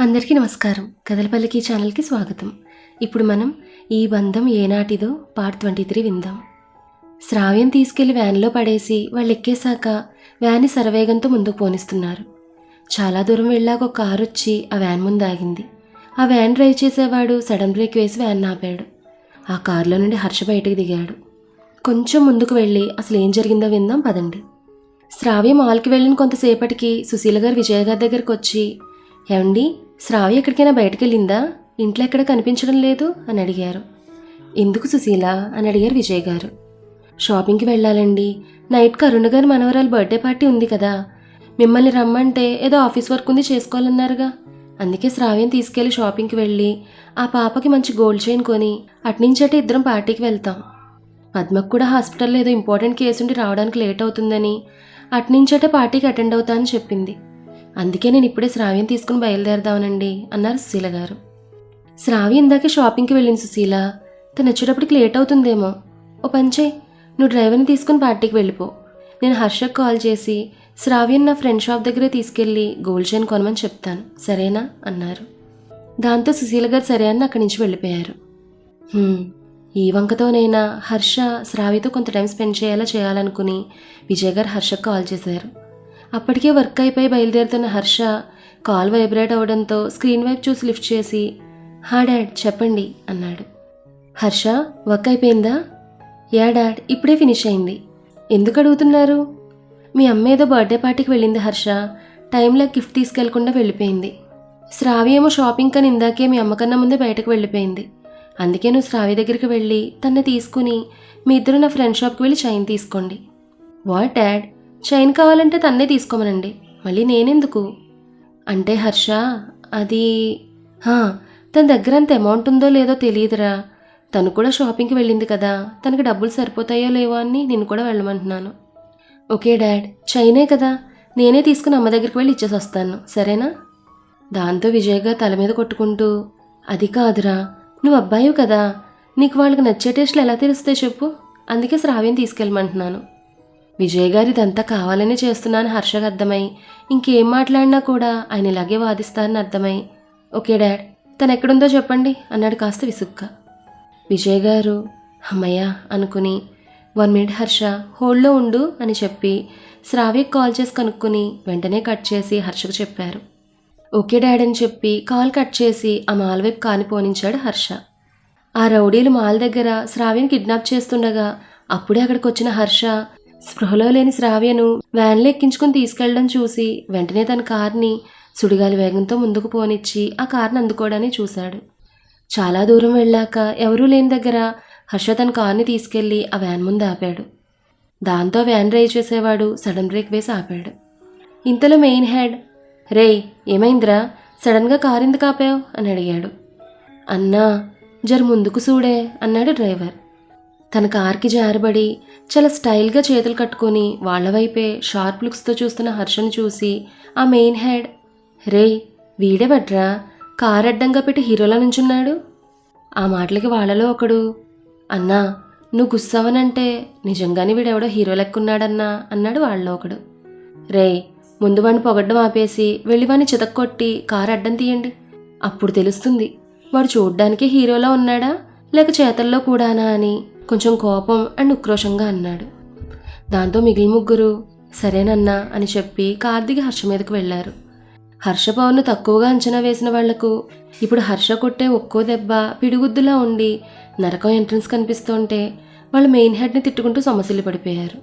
అందరికీ నమస్కారం. కదలపల్లికి ఛానల్కి స్వాగతం. ఇప్పుడు మనం ఈ బంధం ఏనాటిదో పార్ట్ ట్వంటీ త్రీ విందాం. శ్రావ్యం తీసుకెళ్ళి వ్యాన్లో పడేసి వాళ్ళు ఎక్కేశాక వ్యాన్ని శరవేగంతో ముందుకు పోనిస్తున్నారు. చాలా దూరం వెళ్ళాక ఒక కారు వచ్చి ఆ వ్యాన్ ముందు ఆగింది. ఆ వ్యాన్ డ్రైవ్ చేసేవాడు సడన్ బ్రేక్ వేసి వ్యాన్ ఆపాడు. ఆ కారులో నుండి హర్ష బయటకు దిగాడు. కొంచెం ముందుకు వెళ్ళి అసలు ఏం జరిగిందో విందాం పదండి. శ్రావ్య మాల్కి వెళ్ళిన కొంతసేపటికి సుశీల గారు విజయ గారి దగ్గరికి వచ్చి ఏమండి శ్రావ్య ఎక్కడికైనా బయటకెళ్ళిందా? ఇంట్లో ఎక్కడ కనిపించడం లేదు? అని అడిగారు. ఎందుకు సుశీల? అని అడిగారు విజయ్ గారు. షాపింగ్కి వెళ్ళాలండి. నైట్కి అరుణ గారి మనవరాలు బర్త్డే పార్టీ ఉంది కదా. మిమ్మల్ని రమ్మంటే ఏదో ఆఫీస్ వర్క్ ఉంది చేసుకోవాలన్నారుగా. అందుకే శ్రావ్యం తీసుకెళ్ళి షాపింగ్కి వెళ్ళి ఆ పాపకి మంచి గోల్డ్ చైన్ కొని అట్నుంచటే ఇద్దరం పార్టీకి వెళ్తాం. పద్మకు కూడా హాస్పిటల్లో ఏదో ఇంపార్టెంట్ కేసు ఉండి రావడానికి లేట్ అవుతుందని అట్నుంచటే పార్టీకి అటెండ్ అవుతా అని చెప్పింది. అందుకే నేను ఇప్పుడే శ్రావ్యం తీసుకుని బయలుదేరదామనండి అన్నారు సుశీల గారు. శ్రావ్య ఇందాకే షాపింగ్కి వెళ్ళింది సుశీల. తను వచ్చేటప్పటికి లేట్ అవుతుందేమో. ఓ పంచే నువ్వు డ్రైవర్ని తీసుకుని పార్టీకి వెళ్ళిపో. నేను హర్షకు కాల్ చేసి శ్రావ్యం నా ఫ్రెండ్ షాప్ దగ్గరే తీసుకెళ్ళి గోల్డ్ చైన్ కొనమని చెప్తాను సరేనా? అన్నారు. దాంతో సుశీల గారు సరే అని అక్కడి నుంచి వెళ్ళిపోయారు. ఈ వంకతోనైనా హర్ష శ్రావ్యతో కొంత టైం స్పెండ్ చేయాలా చేయాలనుకుని విజయ్ గారు హర్షకు కాల్ చేశారు. అప్పటికే వర్క్ అయిపోయి బయలుదేరుతున్న హర్ష కాల్ వైబ్రేట్ అవడంతో స్క్రీన్ వైపు చూసి లిఫ్ట్ చేసి హా డాడ్ చెప్పండి అన్నాడు. హర్ష వర్క్ అయిపోయిందా? యా డాడ్ ఇప్పుడే ఫినిష్ అయింది. ఎందుకు అడుగుతున్నారు? మీ అమ్మేదో బర్త్డే పార్టీకి వెళ్ళింది హర్ష. టైంలో గిఫ్ట్ తీసుకెళ్ళకుండా వెళ్ళిపోయింది. శ్రావి ఏమో షాపింగ్ కని ఇందాకే మీ అమ్మకన్నా ముందే బయటకు వెళ్ళిపోయింది. అందుకే నువ్వు శ్రావి దగ్గరికి వెళ్ళి తన్ని తీసుకుని మీ ఇద్దరు నా ఫ్రెండ్ షాప్కి వెళ్ళి చైన్ తీసుకోండి. What dad? చైన్ కావాలంటే తన్నే తీసుకోమనండి. మళ్ళీ నేనెందుకు? అంటే హర్ష అది తన దగ్గర అంత అమౌంట్ ఉందో లేదో తెలియదురా. తను కూడా షాపింగ్కి వెళ్ళింది కదా తనకి డబ్బులు సరిపోతాయో లేవో అని నేను కూడా వెళ్ళమంటున్నాను. ఓకే డాడ్ చైనే కదా. నేనే తీసుకుని అమ్మ దగ్గరికి వెళ్ళి ఇచ్చేసి వస్తాను సరేనా? దాంతో విజయ్గా తల మీద కొట్టుకుంటూ అది కాదురా నువ్వు అబ్బాయి కదా. నీకు వాళ్ళకి నచ్చే టేస్ట్లు ఎలా తెలుస్తాయి చెప్పు. అందుకే శ్రావ్యం తీసుకెళ్ళమంటున్నాను. విజయ్ గారు ఇదంతా కావాలనే చేస్తున్నాను హర్షకు అర్థమై. ఇంకేం మాట్లాడినా కూడా ఆయన ఇలాగే వాదిస్తారని అర్థమై. Okay dad. తను ఎక్కడుందో చెప్పండి అన్నాడు కాస్త విసుగ్గా. విజయ్ గారు అమ్మయ్య అనుకుని వన్ మినిట్ హర్ష హోల్డ్లో ఉండు అని చెప్పి శ్రావ్యకి కాల్ చేసి కనుక్కొని వెంటనే కట్ చేసి హర్షకు చెప్పారు. ఓకే డాడ్ అని చెప్పి కాల్ కట్ చేసి ఆ మాల్ వైపు కానిపోనించాడు హర్ష. ఆ రౌడీలు మాల్ దగ్గర శ్రావ్యని కిడ్నాప్ చేస్తుండగా అప్పుడే అక్కడికి వచ్చిన హర్ష స్పృహలో లేని శ్రావ్యను వ్యాన్లో ఎక్కించుకుని తీసుకెళ్ళడం చూసి వెంటనే తన కార్ని సుడిగాలి వేగంతో ముందుకు పోనిచ్చి ఆ కార్ని అందుకోవడాన్ని చూశాడు. చాలా దూరం వెళ్ళాక ఎవరూ లేని దగ్గర హర్ష తన కార్ని తీసుకెళ్ళి ఆ వ్యాన్ ముందు ఆపాడు. దాంతో వ్యాన్ డ్రైవ్ చేసేవాడు సడన్ బ్రేక్ వేసి ఆపాడు. ఇంతలో మెయిన్ హెడ్. రేయ్ ఏమైందిరా? సడన్గా కారు ఎందుకు ఆపావు? అని అడిగాడు. అన్నా జర ముందుకు చూడే అన్నాడు డ్రైవర్. తన కార్కి జారబడి చాలా స్టైల్గా చేతులు కట్టుకొని వాళ్ళ వైపే షార్ప్ లుక్స్తో చూస్తున్న హర్షను చూసి ఆ మెయిన్ హెడ్ రేయ్ వీడే బట్రా కార్ అడ్డంగా పెట్టి హీరోలా నుంచున్నాడు? ఆ మాటలకి వాళ్ళలో ఒకడు అన్నా నువ్వు గుస్సావనంటే నిజంగానే వీడెవడో హీరో లెక్కున్నాడన్నా? అన్నాడు వాళ్ళలో ఒకడు. రేయ్ ముందు వాడిని పొగడ్డం ఆపేసి వెళ్ళి వాడిని చితక్కొట్టి కారు అడ్డం తీయండి. అప్పుడు తెలుస్తుంది వాడు చూడ్డానికి హీరోలా ఉన్నాడా? లేక చేతల్లో కూడానా? అని కొంచెం కోపం అండ్ ఉక్రోషంగా అన్నాడు. దాంతో మిగిలిన ముగ్గురు సరేనన్నా అని చెప్పి కార్ దిగి హర్ష మీదకు వెళ్ళారు హర్ష పవన్ను తక్కువగా అంచనా వేసిన వాళ్ళకు ఇప్పుడు హర్ష కొట్టే ఒక్కో దెబ్బ పిడిగుద్దులా ఉండి నరకం ఎంట్రన్స్ కనిపిస్తుంటే వాళ్ళు మెయిన్ హెడ్ని తిట్టుకుంటూ సమస్యలు పడిపోయారు.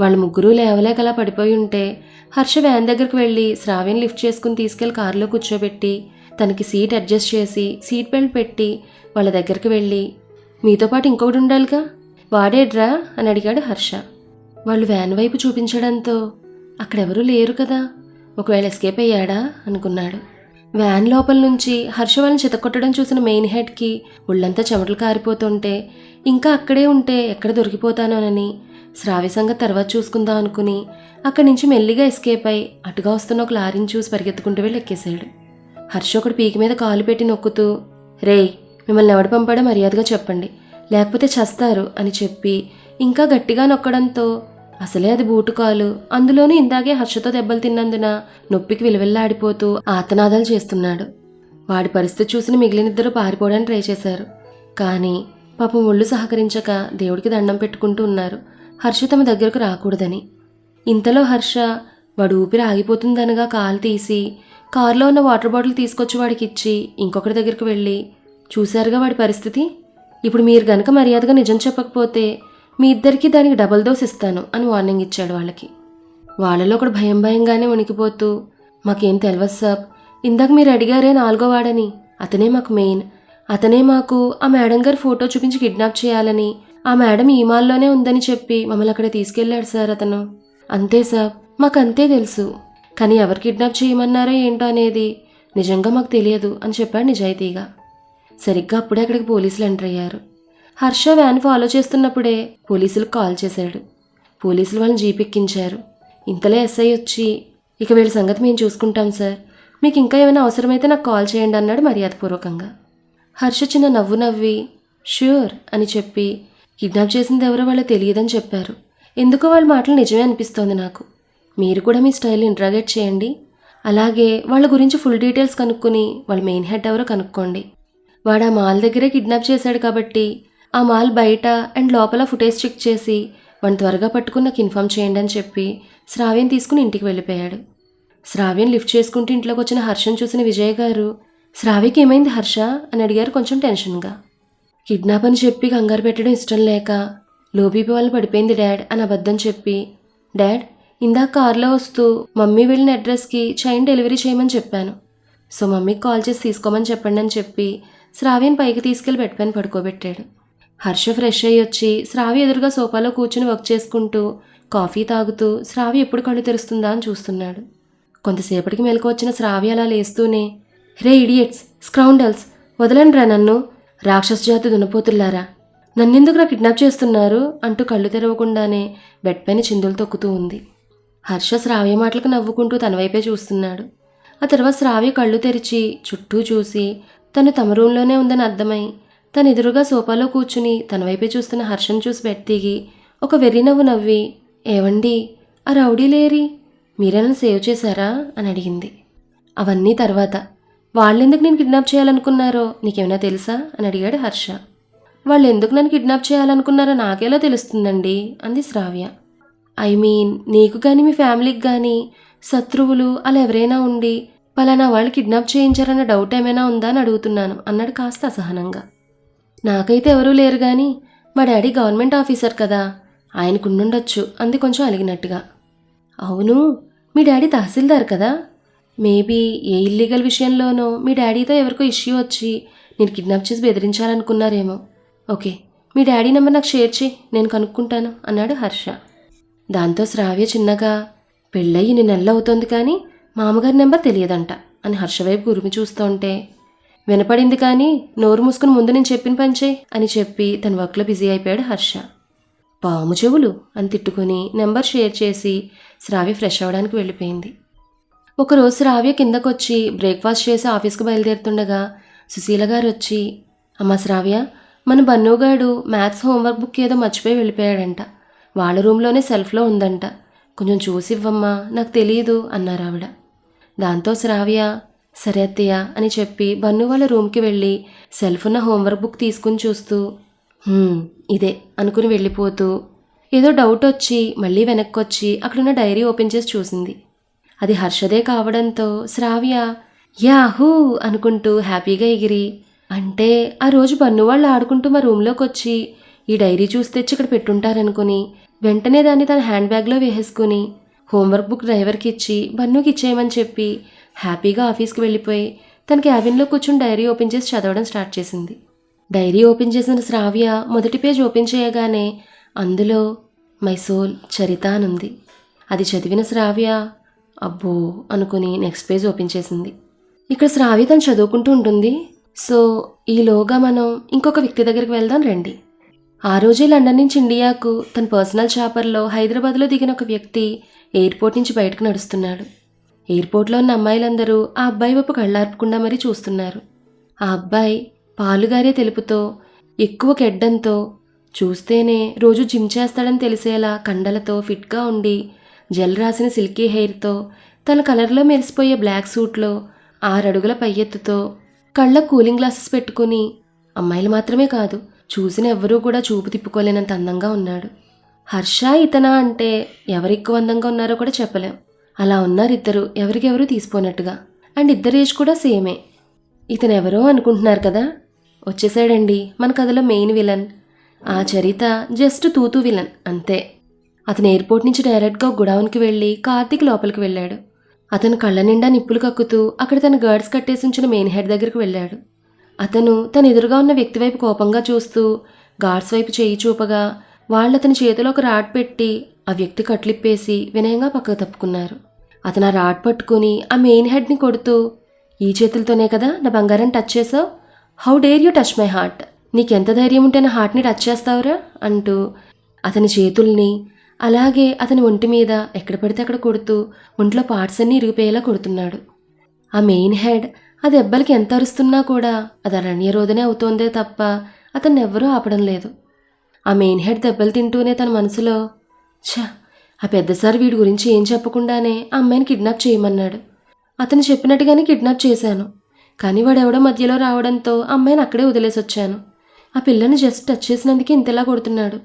వాళ్ళు ముగ్గురు లేవలేక అలా పడిపోయి ఉంటే హర్ష వ్యాన్ దగ్గరకు వెళ్ళి శ్రావ్యం లిఫ్ట్ చేసుకుని తీసుకెళ్ళి కారులో కూర్చోబెట్టి తనకి సీట్ అడ్జస్ట్ చేసి సీట్ బెల్ట్ పెట్టి వాళ్ళ దగ్గరికి వెళ్ళి మీతో పాటు ఇంకొకటి ఉండాలిగా. వాడేడ్రా? అని అడిగాడు హర్ష. వాళ్ళు వ్యాన్ వైపు చూపించడంతో అక్కడెవరూ లేరు కదా. ఒకవేళ ఎస్కేప్ అయ్యాడా? అనుకున్నాడు. వ్యాన్ లోపల నుంచి హర్ష వాళ్ళని చితకొట్టడం చూసిన మెయిన్ హెడ్కి ఒళ్ళంతా చెమటలు కారిపోతుంటే ఇంకా అక్కడే ఉంటే ఎక్కడ దొరికిపోతానోనని శ్రావ్య సంగతి తర్వాత చూసుకుందాం అనుకుని అక్కడి నుంచి మెల్లిగా ఎస్కేప్ అయి అటుగా వస్తున్న ఒక లారీని చూసి పరిగెత్తుకుంటూ వెళ్ళి ఎక్కేశాడు. హర్ష ఒకడు పీకి మీద కాలు పెట్టి నొక్కుతూ రేయ్ మిమ్మల్ని ఎవడు పంపాడో మర్యాదగా చెప్పండి. లేకపోతే చస్తారు అని చెప్పి ఇంకా గట్టిగా నొక్కడంతో అసలే అది బూటుకాలు అందులోనూ ఇందాకే హర్షతో దెబ్బలు తిన్నందున నొప్పికి విలువెల్లాడిపోతూ ఆతనాదాలు చేస్తున్నాడు. వాడి పరిస్థితి చూసిన మిగిలినిద్దరూ పారిపోవడానికి ట్రై చేశారు. కానీ పాపం ఒళ్ళు సహకరించక దేవుడికి దండం పెట్టుకుంటూ ఉన్నారు. హర్ష తమ దగ్గరకు రాకూడదని. ఇంతలో హర్ష వాడు ఊపిరి ఆగిపోతుందనగా కాలు తీసి కారులో ఉన్న వాటర్ బాటిల్ తీసుకొచ్చి వాడికి ఇచ్చి ఇంకొకటి దగ్గరికి వెళ్ళి చూశారుగా వాడి పరిస్థితి? ఇప్పుడు మీరు గనక మర్యాదగా నిజం చెప్పకపోతే మీ ఇద్దరికీ దానికి డబల్ డోస్ ఇస్తాను అని వార్నింగ్ ఇచ్చాడు వాళ్ళకి. వాళ్ళలో ఒకడు భయం భయంగానే వణికిపోతూ మాకేం తెలియదు సార్ ఇందాక మీరు అడిగారే నాలుగో వాడని అతనే మాకు మెయిన్. అతనే మాకు ఆ మేడం గారి ఫోటో చూపించి కిడ్నాప్ చేయాలని ఆ మేడం ఈ మాల్లోనే ఉందని చెప్పి మమ్మల్ని అక్కడ తీసుకెళ్ళాడు సార్ అతను. అంతే సార్ మాకు అంతే తెలుసు. కానీ ఎవరు కిడ్నాప్ చేయమన్నారో ఏంటో అనేది నిజంగా మాకు తెలియదు అని చెప్పాడు నిజాయితీగా. సరిగ్గా అప్పుడే అక్కడికి పోలీసులు ఎంటర్ అయ్యారు. హర్ష వ్యాన్ ఫాలో చేస్తున్నప్పుడే పోలీసులకు కాల్ చేశాడు. పోలీసులు వాళ్ళని జీప్ ఎక్కించారు. ఇంతలో ఎస్ఐ వచ్చి ఇక వీళ్ళ సంగతి మేము చూసుకుంటాం సార్. మీకు ఇంకా ఏమైనా అవసరమైతే నాకు కాల్ చేయండి అన్నాడు మర్యాదపూర్వకంగా. హర్ష చిన్న నవ్వు నవ్వి ష్యూర్ అని చెప్పి కిడ్నాప్ చేసింది ఎవరో వాళ్ళు తెలియదని చెప్పారు. ఎందుకో వాళ్ళ మాటలు నిజమే అనిపిస్తోంది నాకు. మీరు కూడా మీ స్టైల్ ఇంట్రాగేట్ చేయండి. అలాగే వాళ్ళ గురించి ఫుల్ డీటెయిల్స్ కనుక్కొని వాళ్ళ మెయిన్ హెడ్ ఎవరో కనుక్కోండి. వాడు ఆ మాల్ దగ్గరే కిడ్నాప్ చేశాడు కాబట్టి. ఆ మాల్ బయట అండ్ లోపల ఫుటేజ్ చెక్ చేసి వాడిని త్వరగా పట్టుకుని నాకు ఇన్ఫామ్ చేయండి అని చెప్పి శ్రావ్యం తీసుకుని ఇంటికి వెళ్ళిపోయాడు. శ్రావ్యం లిఫ్ట్ చేసుకుంటూ ఇంట్లోకి వచ్చిన హర్షం చూసిన విజయ్ గారు శ్రావ్యకి ఏమైంది హర్ష? అని అడిగారు కొంచెం టెన్షన్గా. కిడ్నాప్ అని చెప్పి కంగారు పెట్టడం ఇష్టం లేక లోబీపీ వాళ్ళు పడిపోయింది డాడ్ అని అబద్ధం చెప్పి డాడ్ ఇందాక కారులో వస్తూ మమ్మీ వెళ్ళిన అడ్రస్కి చైన్ డెలివరీ చేయమని చెప్పాను. సో మమ్మీకి కాల్ చేసి తీసుకోమని చెప్పండి అని చెప్పి శ్రావ్యని పైకి తీసుకెళ్ళి బెడ్ పైన పడుకోబెట్టాడు. హర్ష ఫ్రెష్ అయ్యి వచ్చి శ్రావ్య ఎదురుగా సోఫాలో కూర్చుని వర్క్ చేసుకుంటూ కాఫీ తాగుతూ శ్రావ్య ఎప్పుడు కళ్ళు తెరుస్తుందా అని చూస్తున్నాడు. కొంతసేపటికి మెలకు వచ్చిన శ్రావ్య అలా లేస్తూనే రే ఇడియట్స్ స్క్రౌండల్స్ వదలండిరా నన్ను రాక్షస జాతి దున్నపోతుల్లారా. నన్నెందుకురా కిడ్నాప్ చేస్తున్నారు? అంటూ కళ్ళు తెరవకుండానే బెడ్ పైన చిందులు తొక్కుతూ ఉంది. హర్ష శ్రావ్య మాటలకు నవ్వుకుంటూ తన వైపే చూస్తున్నాడు. ఆ తర్వాత శ్రావ్య కళ్ళు తెరిచి చుట్టూ చూసి తను తమ రూంలోనే ఉందని అర్థమై తను ఎదురుగా సోఫాలో కూర్చుని తన వైపే చూస్తున్న హర్షను చూసి బెడ్ దిగి ఒక వెర్రి నవ్వు నవ్వి ఏవండి ఆ రౌడీ లేరి మీరేనా సేవ్ చేశారా? అని అడిగింది. అవన్నీ తర్వాత. వాళ్ళెందుకు నేను కిడ్నాప్ చేయాలనుకున్నారో నీకేమైనా తెలుసా? అని అడిగాడు హర్ష. వాళ్ళు ఎందుకు నన్ను కిడ్నాప్ చేయాలనుకున్నారో నాకెలా తెలుస్తుందండి? అంది శ్రావ్య. ఐ మీన్ నీకు కానీ మీ ఫ్యామిలీకి కానీ శత్రువులు అలా ఎవరైనా ఉండి పలానా వాళ్ళు కిడ్నాప్ చేయించారన్న డౌట్ ఏమైనా ఉందా అని అడుగుతున్నాను అన్నాడు కాస్త అసహనంగా. నాకైతే ఎవరూ లేరు కానీ మా డాడీ గవర్నమెంట్ ఆఫీసర్ కదా ఆయనకుండుండొచ్చు అంది కొంచెం అలిగినట్టుగా. అవును మీ డాడీ తహసీల్దార్ కదా? మేబీ ఏ ఇల్లీగల్ విషయంలోనో మీ డాడీతో ఎవరికో ఇష్యూ వచ్చి నేను కిడ్నాప్ చేసి బెదిరించాలనుకున్నారేమో. ఓకే మీ డాడీ నెంబర్ నాకు షేర్ చేయి నేను కనుక్కుంటాను అన్నాడు హర్ష. దాంతో శ్రావ్య చిన్నగా పెళ్ళయి నేను నెలలు అవుతోంది కానీ మామగారి నెంబర్ తెలియదంట అని హర్ష వైపు గురిమి చూస్తుంటే వినపడింది కానీ నోరు మూసుకుని ముందు నేను చెప్పిన పని చేయి అని చెప్పి తన వర్క్లో బిజీ అయిపోయాడు హర్ష. పాము చెవులు అని తిట్టుకుని నెంబర్ షేర్ చేసి శ్రావ్య ఫ్రెష్ అవ్వడానికి వెళ్ళిపోయింది. ఒకరోజు శ్రావ్య కిందకొచ్చి బ్రేక్ఫాస్ట్ చేసి ఆఫీస్కి బయలుదేరుతుండగా సుశీల గారు వచ్చి అమ్మ శ్రావ్య మన బన్నుగాడు మ్యాథ్స్ హోంవర్క్ బుక్ ఏదో మర్చిపోయి వెళ్ళిపోయాడంట. వాళ్ళ రూమ్లోనే సెల్ఫ్లో ఉందంట. కొంచెం చూసి ఇవ్వమ్మా నాకు తెలియదు అన్నారు ఆవిడ. దాంతో శ్రావ్య సరే అత్తయ్య అని చెప్పి బన్ను వాళ్ళ రూమ్కి వెళ్ళి సెల్ఫ్ ఉన్న హోంవర్క్ బుక్ తీసుకుని చూస్తూ ఇదే అనుకుని వెళ్ళిపోతూ ఏదో డౌట్ వచ్చి మళ్ళీ వెనక్కి వచ్చి అక్కడున్న డైరీ ఓపెన్ చేసి చూసింది. అది హర్షదే కావడంతో శ్రావ్య యాహూ అనుకుంటూ హ్యాపీగా ఎగిరి అంటే ఆ రోజు బన్ను వాళ్ళు ఆడుకుంటూ మా రూమ్లోకి వచ్చి ఈ డైరీ చూసి తెచ్చి ఇక్కడ పెట్టుంటారనుకుని వెంటనే దాన్ని తన హ్యాండ్ బ్యాగ్లో వేసేసుకుని హోంవర్క్ బుక్ డ్రైవర్కి ఇచ్చి బన్నుకి ఇచ్చేయమని చెప్పి హ్యాపీగా ఆఫీస్కి వెళ్ళిపోయి తన క్యాబిన్లో కూర్చుని డైరీ ఓపెన్ చేసి చదవడం స్టార్ట్ చేసింది. డైరీ ఓపెన్ చేసిన శ్రావ్య మొదటి పేజ్ ఓపెన్ చేయగానే అందులో మై సోల్ చరిత అనుంది అది చదివిన శ్రావ్య అబ్బో అనుకుని నెక్స్ట్ పేజ్ ఓపెన్ చేసింది. ఇక్కడ శ్రావ్య తను చదువుకుంటూ ఉంటుంది. సో ఈలోగా మనం ఇంకొక వ్యక్తి దగ్గరికి వెళ్దాం రండి. ఆ రోజే లండన్ నుంచి ఇండియాకు తన పర్సనల్ చాపర్లో హైదరాబాద్లో దిగిన ఒక వ్యక్తి ఎయిర్పోర్ట్ నుంచి బయటకు నడుస్తున్నాడు. ఎయిర్పోర్ట్లో ఉన్న అమ్మాయిలందరూ ఆ అబ్బాయి వైపు కళ్ళార్పకుండా మరీ చూస్తున్నారు. ఆ అబ్బాయి పాలుగారే తెలుపుతో ఎక్కువ కెడ్డంతో చూస్తేనే రోజు జిమ్ చేస్తాడని తెలిసేలా కండలతో ఫిట్గా ఉండి జెల్ రాసిన సిల్కీ హెయిర్తో తన కలర్లో మెరిసిపోయే బ్లాక్ సూట్లో ఆరడుగుల పై ఎత్తుతో కళ్ళ కూలింగ్ గ్లాసెస్ పెట్టుకుని అమ్మాయిలు మాత్రమే కాదు చూసిన ఎవ్వరూ కూడా చూపు తిప్పుకోలేనంత అందంగా ఉన్నాడు. హర్ష ఇతనా అంటే ఎవరు ఎక్కువ అందంగా ఉన్నారో కూడా చెప్పలేం. అలా ఉన్నారు ఇద్దరు ఎవరికెవరు తీసిపోనట్టుగా. అండ్ ఇద్దరు ఏజ్ కూడా సేమే. ఇతను ఎవరో అనుకుంటున్నారు కదా? వచ్చేసాడండి మన కథలో మెయిన్ విలన్. ఆ చరిత జస్ట్ తూతూ విలన్ అంతే. అతను ఎయిర్పోర్ట్ నుంచి డైరెక్ట్గా గుడౌన్కి వెళ్ళి కార్తీక్ లోపలికి వెళ్ళాడు. అతను కళ్ళ నిండా నిప్పులు కక్కుతూ అక్కడ తన గర్డ్స్ కట్టేసి ఉంచిన మెయిన్ హెడ్ దగ్గరికి వెళ్ళాడు. అతను తన ఎదురుగా ఉన్న వ్యక్తి వైపు కోపంగా చూస్తూ గార్డ్స్ వైపు చేయి చూపగా వాళ్ళు అతని చేతిలో ఒక రాడ్ పెట్టి ఆ వ్యక్తి కట్లిప్పేసి వినయంగా పక్కకు తప్పుకున్నారు. అతను ఆ రాడ్ పట్టుకుని ఆ మెయిన్ హెడ్ని కొడుతూ ఈ చేతులతోనే కదా నా బంగారం టచ్ చేసావు? How dare you touch my heart? నీకెంత ధైర్యం ఉంటే నా హార్ట్ని టచ్ చేస్తావురా? అంటూ అతని చేతుల్ని అలాగే అతని ఒంటి మీద ఎక్కడ పడితే అక్కడ కొడుతూ ఒంట్లో పార్ట్స్ అన్నీ ఇరిగిపోయేలా కొడుతున్నాడు. ఆ మెయిన్ హెడ్ ఆ దెబ్బలకి ఎంత అరుస్తున్నా కూడా అది అరణ్యరోధనే అవుతోందే తప్ప అతన్ని ఎవ్వరూ ఆపడం లేదు. ఆ మెయిన్ హెడ్ దెబ్బలు తింటూనే తన మనసులో ఛ ఆ పెద్దసారి వీడి గురించి ఏం చెప్పకుండానే ఆ అమ్మాయిని కిడ్నాప్ చేయమన్నాడు. అతను చెప్పినట్టుగానే కిడ్నాప్ చేశాను. కానీ వాడెవడో మధ్యలో రావడంతో అమ్మాయిని అక్కడే వదిలేసి వచ్చాను ఆ పిల్లని జస్ట్ టచ్ చేసినందుకే ఇంతలా కొడుతున్నాడు.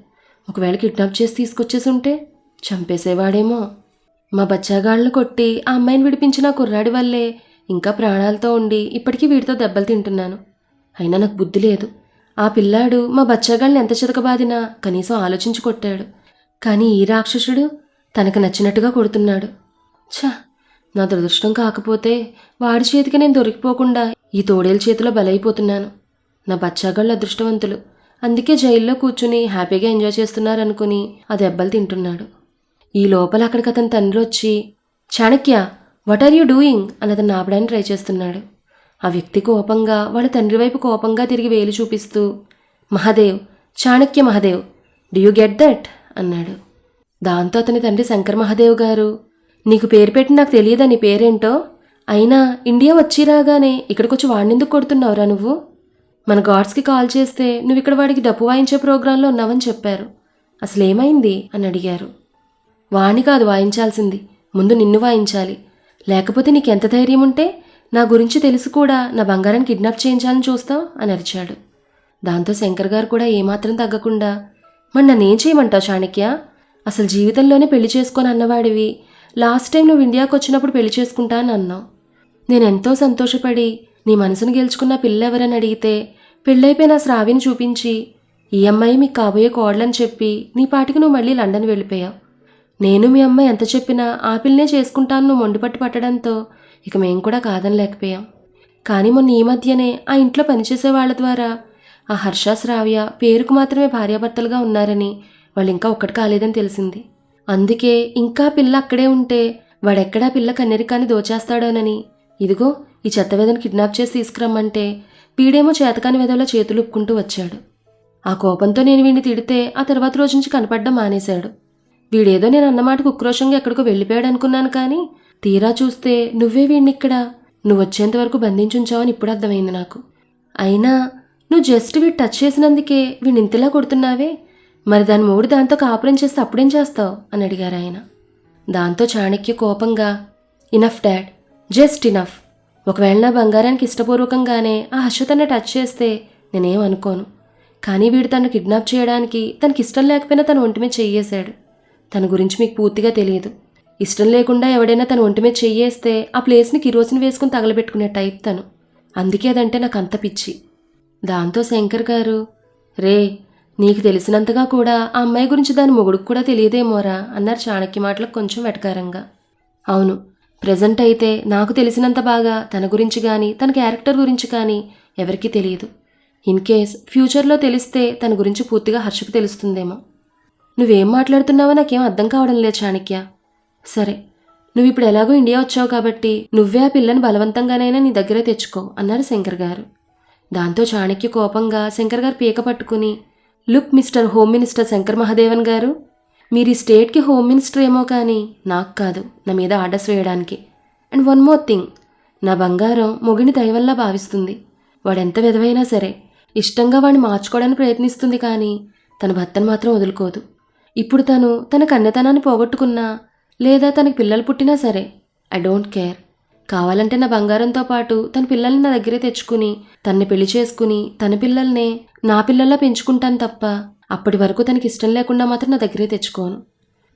ఒకవేళ కిడ్నాప్ చేసి తీసుకొచ్చేసి ఉంటే చంపేసేవాడేమో. మా బచ్చాగాళ్ళను కొట్టి ఆ అమ్మాయిని విడిపించిన కుర్రాడి వల్లే ఇంకా ప్రాణాలతో ఉండి ఇప్పటికీ వీడితో దెబ్బలు తింటున్నాను. అయినా నాకు బుద్ధి లేదు. ఆ పిల్లాడు మా బచ్చాగాళ్ళని ఎంత చితకబాదినా కనీసం ఆలోచించి కొట్టాడు. కానీ ఈ రాక్షసుడు తనకు నచ్చినట్టుగా కొడుతున్నాడు. ఛ! నా దురదృష్టం కాకపోతే వాడి చేతికి నేను దొరికిపోకుండా ఈ తోడేల చేతిలో బలైపోతున్నాను. నా బచ్చాగాళ్ళు అదృష్టవంతులు. అందుకే జైల్లో కూర్చుని హ్యాపీగా ఎంజాయ్ చేస్తున్నారనుకుని ఆ దెబ్బలు తింటున్నాడు. ఈ లోపల అక్కడికి అతని తండ్రి వచ్చి Chanakya what are you doing అని అతను ఆపడానికి ట్రై చేస్తున్నాడు. ఆ వ్యక్తి కోపంగా వాళ్ళ తండ్రి వైపు కోపంగా తిరిగి వేలు చూపిస్తూ Mahadev Chanakya Mahadev do you get that అన్నాడు. దాంతో అతని తండ్రి శంకర్ మహాదేవ్ గారు నీకు పేరు పెట్టి నాకు తెలియదా నీ పేరేంటో? అయినా ఇండియా వచ్చి రాగానే ఇక్కడికొచ్చి వాడినెందుకు కొడుతున్నావురా నువ్వు? మన గాడ్స్కి కాల్ చేస్తే నువ్వు ఇక్కడ వాడికి డప్పు వాయించే ప్రోగ్రాంలో ఉన్నావని చెప్పారు. అసలు ఏమైంది అని అడిగారు. వాణ్ణి కాదు వాయించాల్సింది. ముందు నిన్ను వాయించాలి. లేకపోతే నీకు ఎంత ధైర్యం ఉంటే నా గురించి తెలిసి కూడా నా బంగారాన్ని కిడ్నాప్ చేయించాలని చూస్తావు? అని అరిచాడు. దాంతో శంకర్ గారు కూడా ఏమాత్రం తగ్గకుండా మరి నన్నేం చేయమంటావు చాణక్య? అసలు జీవితంలోనే పెళ్ళి చేసుకొని అన్నవాడివి. లాస్ట్ టైం నువ్వు ఇండియాకి వచ్చినప్పుడు పెళ్ళి చేసుకుంటా అని అన్నావు. నేను ఎంతో సంతోషపడి నీ మనసును గెలుచుకున్న పిల్లెవరని అడిగితే పెళ్ళైపోయిన శ్రావిని చూపించి ఈ అమ్మాయి మీకు కాబోయే కోడలని చెప్పి నీ పాటికి నువ్వు మళ్ళీ లండన్ వెళ్ళిపోయావు. నేను మీ అమ్మాయి ఎంత చెప్పినా ఆ పిల్లనే చేసుకుంటాను నువ్వు మొండిపట్టు పట్టడంతో ఇక మేం కూడా కాదని లేకపోయాం కానీ మొన్న ఈ మధ్యనే ఆ ఇంట్లో పనిచేసే వాళ్ళ ద్వారా ఆ హర్ష శ్రావ్య పేరుకు మాత్రమే భార్యాభర్తలుగా ఉన్నారని వాళ్ళు ఇంకా ఒక్కటి కాలేదని తెలిసింది. అందుకే ఇంకా పిల్ల అక్కడే ఉంటే వాడెక్కడా పిల్ల కన్నెరికాన్ని దోచేస్తాడోనని. ఇదిగో ఈ చెత్తవేదను కిడ్నాప్ చేసి తీసుకురమ్మంటే వీడేమో చేతకాని వెదవలో చేతులు ఉప్పుకుంటూ వచ్చాడు. ఆ కోపంతో నేను వీడిని తిడితే ఆ తర్వాత రోజు నుంచి కనపడడం మానేశాడు. వీడేదో నేను అన్నమాటకు ఉక్రోషంగా ఎక్కడికో వెళ్ళిపోయాడు అనుకున్నాను కానీ తీరా చూస్తే నువ్వే వీడిని ఇక్కడ నువ్వు వరకు బంధించుంచావని ఇప్పుడు అర్థమైంది నాకు. అయినా నువ్వు జస్ట్ వీడు టచ్ చేసినందుకే వీడిని ఇంతలా కొడుతున్నావే? మరి దాని మూడు దాంతో కాపురం చేస్తే అప్పుడేం చేస్తావు? అని అడిగారు ఆయన. దాంతో చాణక్య కోపంగా ఇనఫ్ డాడ్ జస్ట్ ఇనఫ్. ఒకవేళ నా బంగారానికి ఇష్టపూర్వకంగానే ఆ హర్ష తన టచ్ చేస్తే నేనేం అనుకోను. కానీ వీడు తను కిడ్నాప్ చేయడానికి తనకి ఇష్టం లేకపోయినా తన ఒంటి మీద చెయ్యేశాడు. తన గురించి మీకు పూర్తిగా తెలియదు. ఇష్టం లేకుండా ఎవడైనా తన ఒంటి మీద చెయ్యేస్తే ఆ ప్లేస్ని కిరోసిన్ వేసుకుని తగలబెట్టుకునే టైప్ తను. అందుకే అదంటే నాకు అంత పిచ్చి. దాంతో శంకర్ గారు రే నీకు తెలిసినంతగా కూడా ఆ అమ్మాయి గురించి దాని మొగుడుకు కూడా తెలియదేమోరా? అన్నారు చాణక్య మాటలకు కొంచెం వెటకారంగా. అవును ప్రజెంట్ అయితే నాకు తెలిసినంత బాగా తన గురించి కానీ తన క్యారెక్టర్ గురించి కానీ ఎవరికీ తెలియదు. ఇన్ కేస్ ఫ్యూచర్లో తెలిస్తే తన గురించి పూర్తిగా హర్షకు తెలుస్తుందేమో. నువ్వేం మాట్లాడుతున్నావో నాకేం అర్థం కావడం లేదు చాణక్య. సరే నువ్వు ఇప్పుడు ఎలాగో ఇండియా వచ్చావు కాబట్టి నువ్వే ఆ పిల్లని బలవంతంగానైనా నీ దగ్గర తెచ్చుకో అన్నారు శంకర్ గారు. దాంతో చాణక్య కోపంగా శంకర్ గారు పీక పట్టుకుని look mister home minister Shankar Mahadevan garu మీరు ఈ స్టేట్కి హోమ్ మినిస్టర్ ఏమో కానీ నాకు కాదు నా మీద ఆర్డర్స్ వేయడానికి. అండ్ వన్ మోర్ థింగ్ నా బంగారం మొగిని దయవల్ల భావిస్తుంది. వాడెంత విధవైనా సరే ఇష్టంగా వాడిని మార్చుకోవడానికి ప్రయత్నిస్తుంది కానీ తన భర్తను మాత్రం వదులుకోదు. ఇప్పుడు తను తన కన్నెతనాన్ని పోగొట్టుకున్నా లేదా తనకి పిల్లలు పుట్టినా సరే. I don't care. కావాలంటే నా బంగారంతో పాటు తన పిల్లల్ని నా దగ్గరే తెచ్చుకుని తన్ని పెళ్ళి చేసుకుని తన పిల్లల్నే నా పిల్లల్లా పెంచుకుంటాను తప్ప అప్పటి వరకు తనకి ఇష్టం లేకుండా మాత్రం నా దగ్గరే తెచ్చుకోను.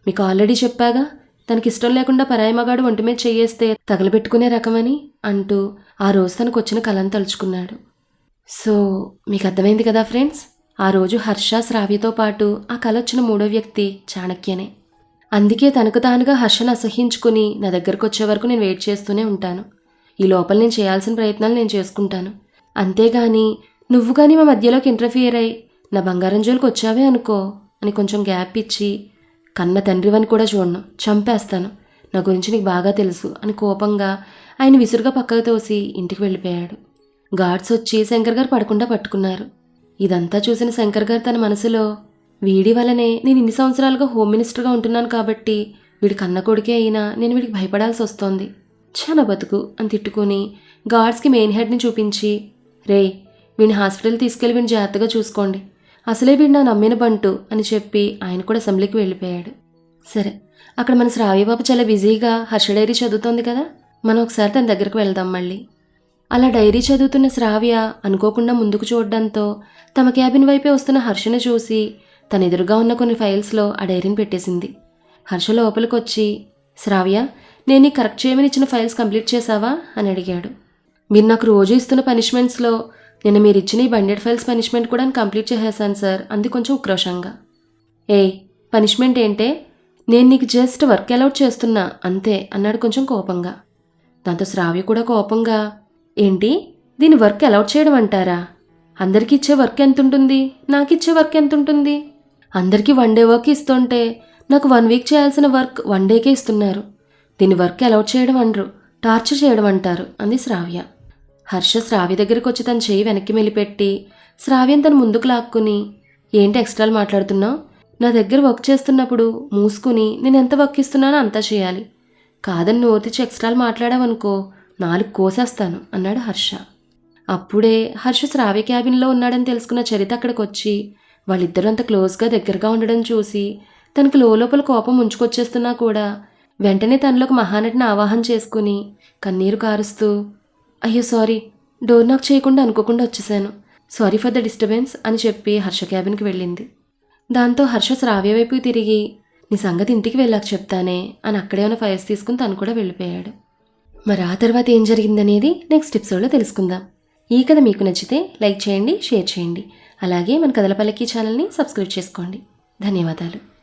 మీకు ఆల్రెడీ చెప్పాగా తనకి ఇష్టం లేకుండా పరాయి మగాడు ఒంటి మీద చెయ్యేస్తే తగలబెట్టుకునే రకమని అంటూ ఆ రోజు తనకు వచ్చిన కలను తలుచుకున్నాడు. సో మీకు అర్థమైంది కదా ఫ్రెండ్స్? ఆ రోజు హర్ష శ్రావ్యతో పాటు ఆ కళ వచ్చిన మూడో వ్యక్తి చాణక్యనే. అందుకే తనకు తానుగా హర్షను అసహించుకుని నా దగ్గరకు వచ్చే వరకు నేను వెయిట్ చేస్తూనే ఉంటాను. ఈ లోపల నేను చేయాల్సిన ప్రయత్నాలు నేను చేసుకుంటాను. అంతేగాని నువ్వు కానీ మా మధ్యలోకి ఇంటర్ఫియర్ అయ్యి నా బంగారం జోలికి వచ్చావే అనుకో అని కొంచెం గ్యాప్ ఇచ్చి కన్న తండ్రివని కూడా చూడను చంపేస్తాను. నా గురించి నీకు బాగా తెలుసు అని కోపంగా ఆయన విసురుగా పక్కకు తోసి ఇంటికి వెళ్ళిపోయాడు. గార్డ్స్ వచ్చి శంకర్ గారు పడకుండా పట్టుకున్నారు. ఇదంతా చూసిన శంకర్ గారు తన మనసులో వీడి వలనే నేను ఇన్ని సంవత్సరాలుగా హోమ్ మినిస్టర్గా ఉంటున్నాను కాబట్టి వీడి కన్న కొడుకే అయినా నేను వీడికి భయపడాల్సి వస్తోంది. చాలా బతుకు అని తిట్టుకుని గార్డ్స్కి మెయిన్ హెడ్ని చూపించి రేయ్ వీడిని హాస్పిటల్ తీసుకెళ్ళి వీడిని జాగ్రత్తగా చూసుకోండి. అసలే వీడు నా నమ్మిన బంటు అని చెప్పి ఆయన కూడా అసెంబ్లీకి వెళ్ళిపోయాడు. సరే అక్కడ మన శ్రావ్యబాబు చాలా బిజీగా హర్ష డైరీ చదువుతోంది కదా మనం ఒకసారి తన దగ్గరకు వెళ్దాం మళ్ళీ. అలా డైరీ చదువుతున్న శ్రావ్య అనుకోకుండా ముందుకు చూడడంతో తమ క్యాబిన్ వైపే వస్తున్న హర్షను చూసి తన ఎదురుగా ఉన్న కొన్ని ఫైల్స్లో ఆ డైరీని పెట్టేసింది. హర్ష లోపలికొచ్చి శ్రావ్య నేను కరెక్ట్ చేయమని ఇచ్చిన ఫైల్స్ కంప్లీట్ చేశావా? అని అడిగాడు. మీరు నాకు రోజు ఇస్తున్న పనిష్మెంట్స్లో నిన్న మీరు ఇచ్చిన ఈ బండెడ్ ఫైల్స్ పనిష్మెంట్ కూడా నేను కంప్లీట్ చేసేసాను సార్. అంది కొంచెం ఉక్రోషంగా. ఏయ్ పనిష్మెంట్ ఏంటే? నేను నీకు జస్ట్ వర్క్ అలౌట్ చేస్తున్నా అంతే అన్నాడు కొంచెం కోపంగా. దాంతో శ్రావ్య కూడా కోపంగా ఏంటి? దీని వర్క్ అలౌట్ చేయడం అంటారా? అందరికీ ఇచ్చే వర్క్ ఎంత ఉంటుంది నాకు ఇచ్చే వర్క్ ఎంత ఉంటుంది అందరికీ వన్ డే వర్క్ ఇస్తుంటే నాకు వన్ వీక్ చేయాల్సిన వర్క్ వన్ డేకే ఇస్తున్నారు. దీని వర్క్ అలౌట్ చేయడం అనరు టార్చర్ చేయడం అంటారు అంది శ్రావ్య. హర్ష శ్రావ్య దగ్గరికి వచ్చి తన చేయి వెనక్కి మెలిపెట్టి శ్రావ్యం తను ముందుకు లాక్కుని ఏంటి ఎక్స్ట్రాలు మాట్లాడుతున్నావు? నా దగ్గర వర్క్ చేస్తున్నప్పుడు మూసుకుని నేను ఎంత వర్క్ ఇస్తున్నానో అంతా చేయాలి. కాదని నోతిచ్చి ఎక్స్ట్రాలు మాట్లాడావనుకో నాలుగు కోసేస్తాను అన్నాడు హర్ష. అప్పుడే హర్ష శ్రావ్య క్యాబిన్లో ఉన్నాడని తెలుసుకున్న చరిత అక్కడికి వచ్చి వాళ్ళిద్దరూ అంత క్లోజ్గా దగ్గరగా ఉండడం చూసి తనకు లోపల కోపం ఉంచుకొచ్చేస్తున్నా కూడా వెంటనే తనలో ఒక మహానటిని ఆవాహన చేసుకుని కన్నీరు కారుస్తూ అయ్యో సారీ డోర్ నాక్ చేయకుండా అనుకోకుండా వచ్చేసాను. సారీ ఫర్ ద డిస్టర్బెన్స్ అని చెప్పి హర్ష క్యాబిన్కి వెళ్ళింది. దాంతో హర్ష శ్రావ్య వైపుకి తిరిగి నీ సంగతి ఇంటికి వెళ్ళాక చెప్తానే అని అక్కడే ఉన్న ఫైల్స్ తీసుకుని తను కూడా వెళ్ళిపోయాడు. మరి ఆ తర్వాత ఏం జరిగిందనేది నెక్స్ట్ ఎపిసోడ్లో తెలుసుకుందాం. ఈ కథ మీకు నచ్చితే లైక్ చేయండి షేర్ చేయండి. అలాగే మన కథల పల్లకి ఛానల్ని సబ్స్క్రైబ్ చేసుకోండి. ధన్యవాదాలు.